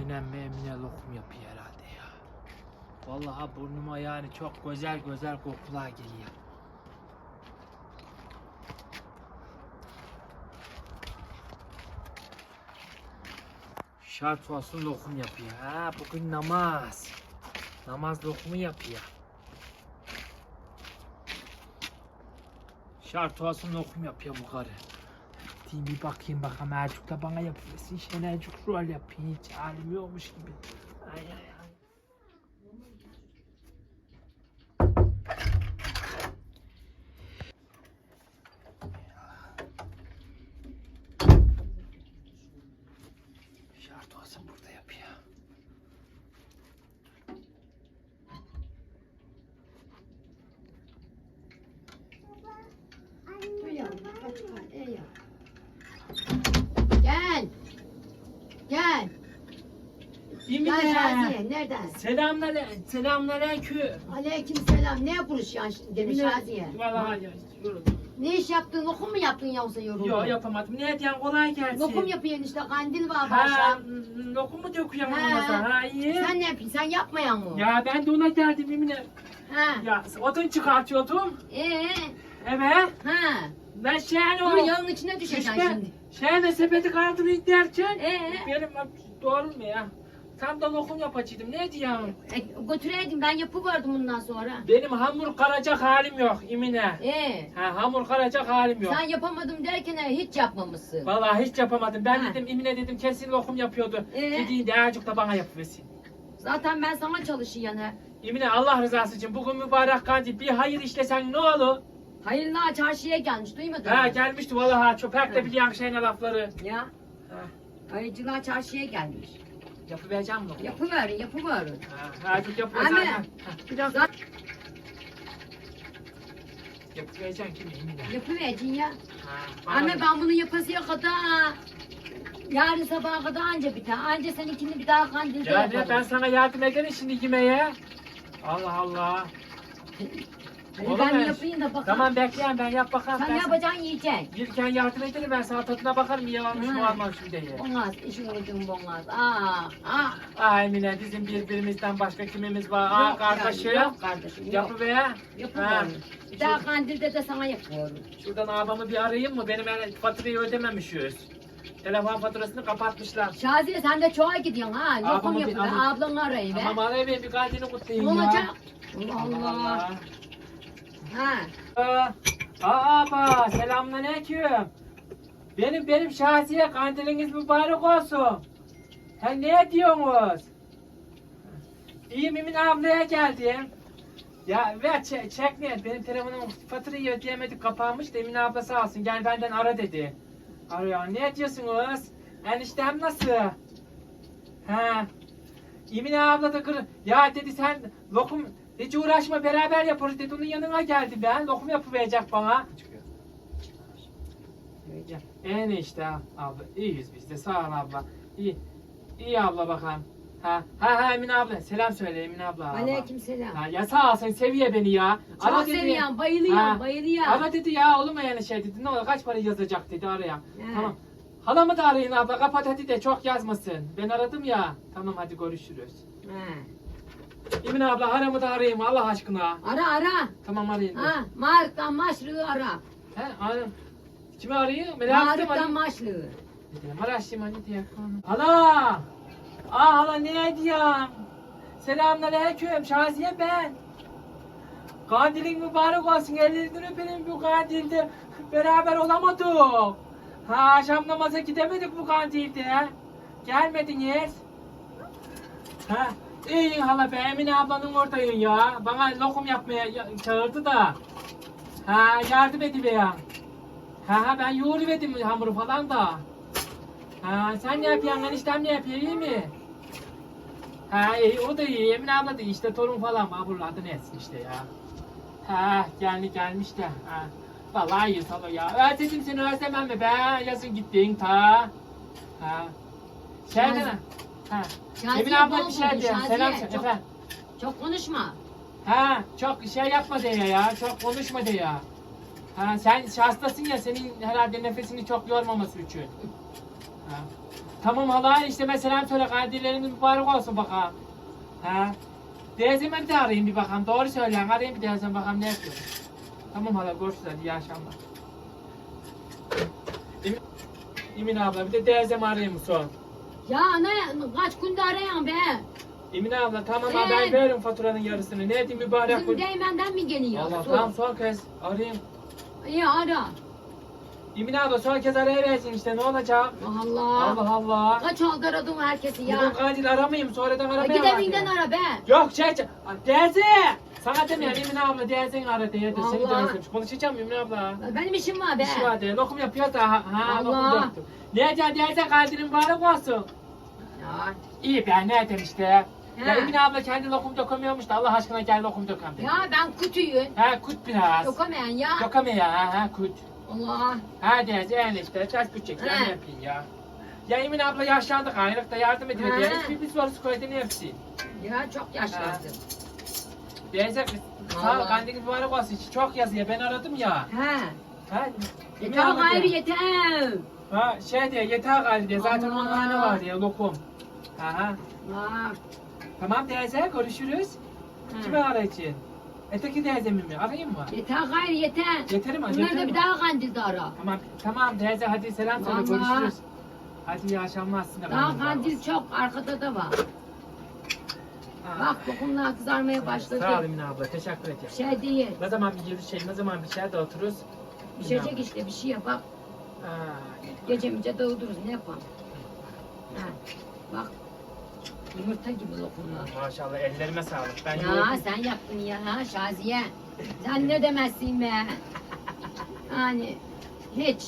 Emine lokum yapıyor herhalde ya. Vallahi burnuma yani çok güzel güzel kokular geliyor. Şart olsun lokum yapıyor. Ha bugün namaz. Namaz lokumu yapıyor. Şart olsun lokum yapıyor bu karı. Gideyim bir bakayım bakalım Ercük da bana yapıyorsun. Şenercük rol yapıyor. Hiç halim yokmuş gibi. Ay ay ay. Şart olsun burada yapıyor. Gel. Gel. Gel Şaziye. Nereden? Selamünaleyküm. Selamünaleyküm. Aleyküm selam. Ne konuşuyorsun demiş Şaziye. Vallahi ya, yoruldum. Ne iş yaptın? Lokum mu yaptın yoksa yoruldun? Yok yapamadım. Ne diyen kolay gelsin. Lokum yapıyorsun işte kandil var n- lokum mu döküyorum Ha. masa? Ha iyi. Sen ne yapıyorsun? Sen yapmayan mı? Ya ben de ona geldim Emine. Ha. Ya odun çıkartıyordum. Ee, Evet. ha. Ben Dur o. yağın içine düşeceksin şimdi. şeyin sepeti kaldırayım derken. Ee, Benim doğru mu ya? Tam da lokum yapacaktım. Ne diyeyim? e, götüreydim ben yapıverdim bundan sonra. Benim hamur karacak halim yok Emine. Ee, Ha, hamur karacak halim yok. sen yapamadım derken e, hiç yapmamışsın. Vallahi hiç yapamadım. Ben Ha. dedim Emine dedim kesin lokum yapıyordu. Ee? Gideyim de azıcık da bana yapıversin. Zaten ben sana çalışıyorum ha. Emine Allah rızası için bugün mübarek kandil bir hayır işlesen ne olur? Hayırlı çarşıya gelmiş duymadın Ha mı? gelmişti vallahi Ha. de biliyorum şeyine lafları. Ya. Ha, Hayırcılar çarşıya gelmiş. Yapıvereceğim lokum. Yapıverin, yapıverin. Ha, azıcık yapıvereceğim. Ha, Biraz daha Yapıvereceğim kimi Emine? yapıvereceksin ya. Ha, bak. ben bunu yapasıya kadar yarın sabaha kadar anca biter. Anca seninkini bir daha kandilde Ya yaparım. ben sana yardım ederim şimdi yemeğe. Allah Allah. Olur ben mu? yapayım da bakalım. Tamam bekleyin ben yap bakalım. Sen ben yapacaksın yiyeceksin. Gelirken yardım ederim ben sana tadına bakarım olmuş mu Ha. olmamış mı diye. Olmaz, işin ucun olmaz. Aa, aa. Ah Emine bizim birbirimizden başka kimimiz var? Aa Yok kardeşim. yani, yok kardeşim, yok. Yapı be. Ha. Yapıverin. Bir daha kandilde de sana yapıyorum. Şuradan abamı bir arayayım mı? Benim hele faturayı ödememişiz. Telefon faturasını kapatmışlar. Şaziye sen de çoğa gidiyorsun ha. Ablamı bir yapıver. arayayım. Ablanı arayın be. Tamam arayayım bir kandili kutlayayım Ne ya. olacak? Allah Allah. Ha. Aa, abla selamünaleyküm. Benim benim şahsiye kandiliniz mübarek olsun. Ha ne diyorsunuz? İyi Mimin ablaya geldim. Ya ver çek, çek ne? Benim telefonum faturayı ödeyemedik kapanmış da Emin abla sağ olsun gel benden ara dedi. Arıyor. Ne diyorsunuz? Eniştem nasıl? Ha. Emine abla da kır. Ya dedi sen lokum hiç uğraşma beraber yaparız dedi. Onun yanına geldi ben. Lokum yapıverecek bana. En işte abla. İyiyiz biz de. Sağ ol abla. İyi. İyi abla bakalım. Ha ha ha Emine abla. Selam söyle Emine abla. Aleyküm selam. Ha, ya sağ ol sen seviye beni ya. Çok Ara dedi. seviyorum, bayılıyorum, Ha. bayılıyorum. Ama dedi ya olur mu yani şey dedi. Ne olur kaç para yazacak dedi araya. He. Tamam. Halamı da arayın abla kapat hadi de çok yazmasın. Ben aradım ya. Tamam hadi görüşürüz. Ha. Emine abla haramı da arayayım Allah aşkına. Ara ara. Tamam arayın. Ha, Mark'tan maçlığı ara. He arayın. Kimi arayayım? Merak ettim Mark'tan arayayım. maçlığı. Maraşlıyım diye. Hala! Aa hala ne diyorsun? Selamünaleyküm. Şaziye ben. Kandilin mübarek olsun. Ellerinden öperim bu kandilde. Beraber olamadık. Ha akşam namaza gidemedik bu kandilde. Gelmediniz. Ha İyi hala be Emine ablanın oradayım ya. Bana lokum yapmaya ya- çağırdı da. Ha yardım ediver. Ha ha ben yoğuruverdim hamuru falan da. Ha sen ne yapıyorsun eniştem ne yapıyor iyi mi? Ha iyi o da iyi Emine abla da iyi işte torun falan bunun adı neyse işte ya. Ha geldi gelmiş de. Ha. Vallahi iyi salo ya. Özledim seni özlemem mi be? Yazın gittin ta. Ha. Şeyden Şaziye- ha. Şaziye Emine abla bol bir şey buldu, diyor. Şaziye. Selam söyle Çok- efendim. Çok konuşma. Ha çok şey yapma diye ya. Çok konuşma diye ya. Ha sen hastasın ya senin herhalde nefesini çok yormaması için. Ha. Tamam hala işte mesela söyle kandilleriniz mübarek olsun bakalım. Ha? Teyzemi de arayayım bir bakalım. Doğru söyleyin. Arayayım bir teyzem bakalım ne yapıyor. Tamam hala görüşürüz hadi iyi akşamlar. Emin, Emin abla bir de teyzemi arayayım son. Ya ana kaç günde arayan be. Emine abla tamam Ee? ha ben veririm faturanın yarısını. Ne diyeyim mübarek Bizim ol. değmenden mi geliyor? Allah Su. tamam son kez arayayım. İyi ara. Emine abla son kez arayıversin işte ne olacak? Allah. Allah Allah. Kaç oldu aradım herkesi ya. Bugün katil aramayayım sonradan Ya aramaya Git bak evinden ara be. Yok şey şey. Teyze. Sana demiyorum Emine abla teyzeni ara diyedir. Seni de Allah. özlemiş. Konuşacağım Emine abla. Benim işim var be. İşi var diye. Lokum yapıyor da ha, ha lokum Allah. döktüm. Ne diyeceksin teyze katilin mübarek olsun. Ya, İyi ben ne edeyim işte. Ya He. Emine abla kendi lokum dökemiyormuş da Allah aşkına gel lokum dökem dedi. ya ben kutuyu. Ha kut biraz. Dokamayan ya. Dökeme ya ha, ha kut. Allah. Ha teyze yani işte çay küçük ya He. ne yapayım ya. Ya Emine abla yaşlandık aylıkta yardım edin He. diye. Hiçbir biz varız koydu ne yapsın. Ya çok yaşlandın. Teyze sağ ol Allah. kandilin mübarek olsun. Çok yazıyor ben aradım ya. He. Ha, Emine Yeter abla gayrı diyor. yeter. Ha şey diye yeter galiba diye zaten Allah. onun tane var diye lokum. Ha ha. Ha. Tamam teyze görüşürüz. Kimi arayacağım? Öteki teyzemi mi? Arayayım mı? Yeter gayrı yeter. Yeter mi? Bunları Yeter da bir daha kandilde ara. Tamam, tamam teyze hadi selam söyle görüşürüz. Hadi iyi akşamlar sizinle. Daha kandil çok arkada da var. Ha. Bak dokunlar kızarmaya başladı. Sağ ol Emine abla teşekkür ederim. Şey değil. Ne zaman bir geri şey, ne zaman bir şey de otururuz. Pişecek işte bir şey yap. Bak Ha, gece mice doldururuz ne yapalım. Ha. Bak. Yumurta gibi lokumlar. maşallah ellerime sağlık. Ben Ya sen yaptın ya Şaziye. Sen ne demezsin be. Yani hiç.